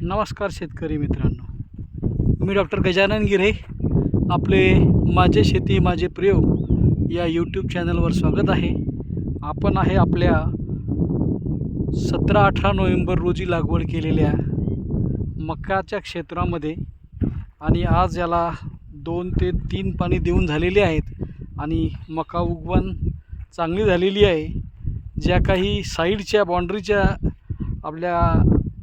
नमस्कार शेतकरी मित्रांनो. मी डॉक्टर गजानन गिरे आपले माझे शेती माझे प्रयोग या यूट्यूब चॅनलवर स्वागत आहे. आपण आहे आपल्या सतरा अठरा नोव्हेंबर रोजी लागवड केलेल्या मकाच्या क्षेत्रामध्ये आणि आज याला दोन ते तीन पाणी देऊन झालेले आहेत आणि मका उगवण चांगली झालेली आहे. ज्या काही साईडच्या बाँड्रीच्या आपल्या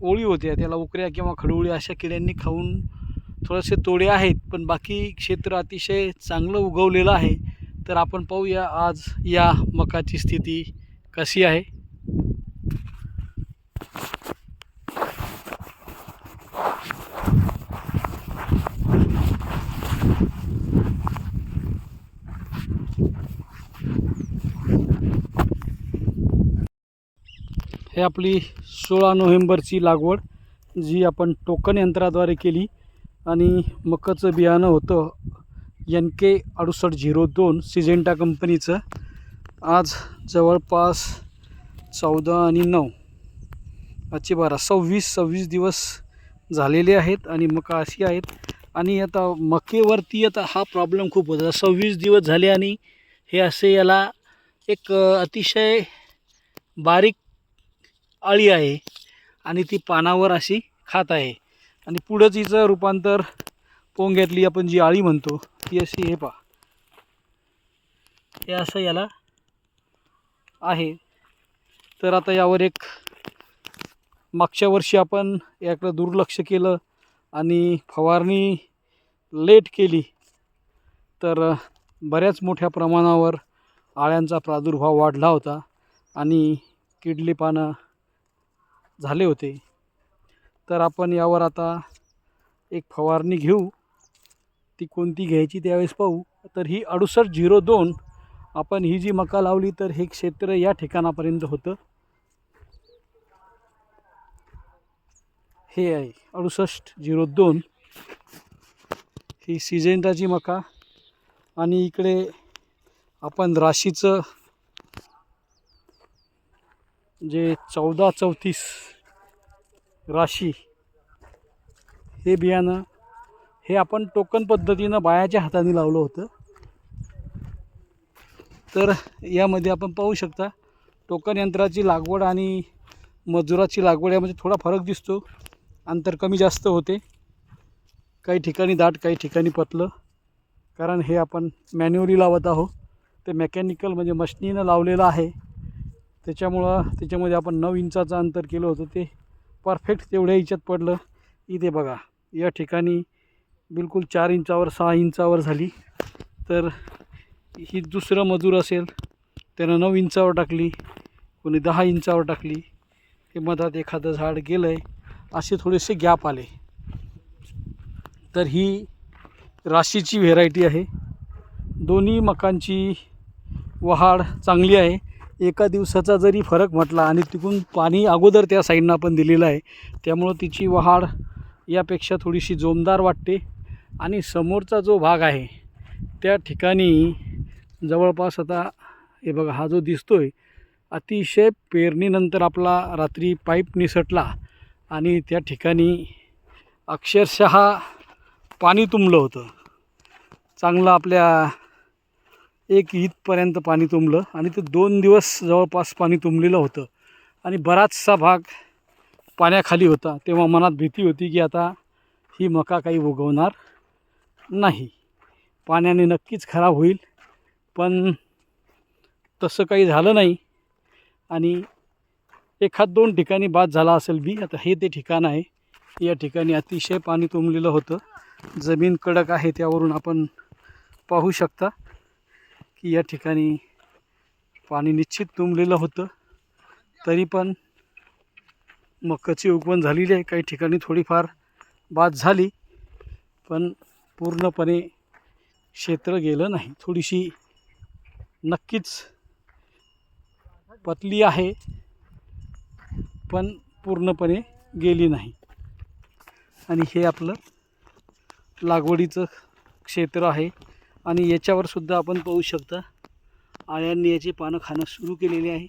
ओळी होत्या त्याला उकऱ्या किंवा खडवळी अशा किड्यांनी खाऊन थोडेसे तोडे आहेत पण बाकी क्षेत्र अतिशय चांगलं उगवलेलं आहे. तर आपण पाहूया आज या मकाची स्थिती कशी आहे. हे आपली सोळा नोव्हेंबरची लागवड जी आपण टोकन यंत्राद्वारे केली आणि मकाचं बियाणं होतं एन के अडुसष्ट झिरो दोन सिजेंटा कंपनीचं. आज जवळपास चौदा आणि नऊ. आजचे बारा सव्वीस सव्वीस दिवस झालेले आहेत आणि मका अशी आहेत. आणि आता मकेवरती आता हा प्रॉब्लेम खूप होता. सव्वीस दिवस झाले आणि हे असे याला एक अतिशय बारीक अळी आहे आणि ती पानावर अशी खात आहे. आणि पुढंच हिचं रूपांतर पोंग्यातली आपण जी आळी म्हणतो ती अशी हे पा हे असं याला आहे. तर आता यावर एक मागच्या वर्षी आपण याकडं दुर्लक्ष केलं आणि फवारणी लेट केली तर बऱ्याच मोठ्या प्रमाणावर आळ्यांचा प्रादुर्भाव वाढला होता आणि किडली पानं झाले होते. तर आपण यावर आता एक फवारणी घेऊ. ती कोणती घ्यायची त्यावेळेस पाहू. तर ही अडुसष्ट झिरो दोन. आपण ही जी मका लावली तर हे क्षेत्र या ठिकाणापर्यंत होतं. हे आहे अडुसष्ट झिरो दोन. ही सिजेंटाची मका. आणि इकडे आपण राशीचं जे चौदा चौतीस राशी हे बियाणं हे आपण टोकन पद्धतीनं बायाच्या हाताने लावलं होतं. तर यामध्ये आपण पाहू शकता टोकन यंत्राची लागवड आणि मजुराची लागवड यामध्ये थोडा फरक दिसतो. अंतर कमी जास्त होते. काही ठिकाणी दाट काही ठिकाणी पतलं. कारण हे आपण मॅन्युअली लावत आहोत. ते मेकॅनिकल म्हणजे मशनीनं लावलेलं आहे. त्याच्यामुळं त्याच्यामध्ये आपण नऊ इंचाचं अंतर केलं होतं ते. परफेक्ट तेवढ्या याच्यात पडलं. इथे बघा या ठिकाणी बिलकुल चार इंचावर सहा इंचावर झाली. तर ही दुसरं मजूर असेल त्यानं नऊ इंचावर टाकली कोणी दहा इंचावर टाकली हे मधात एखादं झाड गेलं आहे असे थोडेसे गॅप आले. तर ही राशीची व्हेरायटी आहे. दोन्ही मकांची वहाड चांगली आहे. एका दिवसाचा जरी फरक म्हटला आणि तिकडून पाणी अगोदर त्या साईडनं आपण दिलेलं आहे त्यामुळं तिची वहाड यापेक्षा थोडीशी जोमदार वाटते. आणि समोरचा जो भाग आहे त्या ठिकाणी जवळपास आता हे बघा हा जो दिसतो आहे अतिशय पेरणीनंतर आपला रात्री पाईप निसटला आणि त्या ठिकाणी अक्षरशः पाणी तुंबलं होतं. चांगलं आपल्या एक ईदपर्यंत पाणी तुंबलं आणि ते दोन दिवस जवळपास पाणी तुंबलेलं होतं. आणि बराचसा भाग पाण्याखाली होता. तेव्हा मनात भीती होती की आता ही मका काही उगवणार नाही. पाण्याने नक्कीच खराब होईल पण तसं काही झालं नाही. आणि एखाद दोन ठिकाणी बाद झाला असेल बी आता हे ते ठिकाण आहे. या ठिकाणी अतिशय पाणी तुंबलेलं होतं. जमीन कडक आहे त्यावरून आपण पाहू शकता. की या ठिकाणी पाणी निश्चित तुंबलेलं होतं. तरी पण मकाची उगवण झालेली आहे. काही ठिकाणी थोडीफार बाद झाली पण पूर्णपणे क्षेत्र गेलं नाही. थोडीशी नक्कीच पतली आहे पण पूर्णपणे गेली नाही. आणि हे आपलं लागवडीचं क्षेत्र आहे. आणि याच्यावर सुद्धा आपण पाहू शकता. आळ्यांनी याची पानं खाणं सुरू केलेली आहे.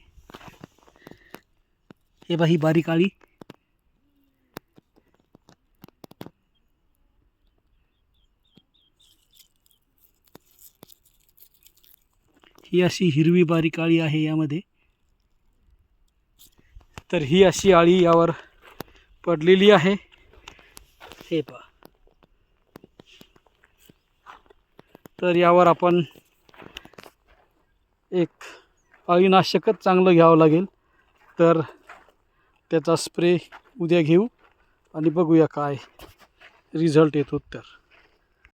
हे बा ही बारीक आळी. ही अशी हिरवी बारीक आळी आहे यामध्ये. तर ही अशी आळी यावर पडलेली आहे. हे पा तर यावर आपण एक अळीनाशकच चांगलं घ्यावं लागेल. तर त्याचा स्प्रे उद्या घेऊ आणि बघूया काय रिझल्ट येतो तर.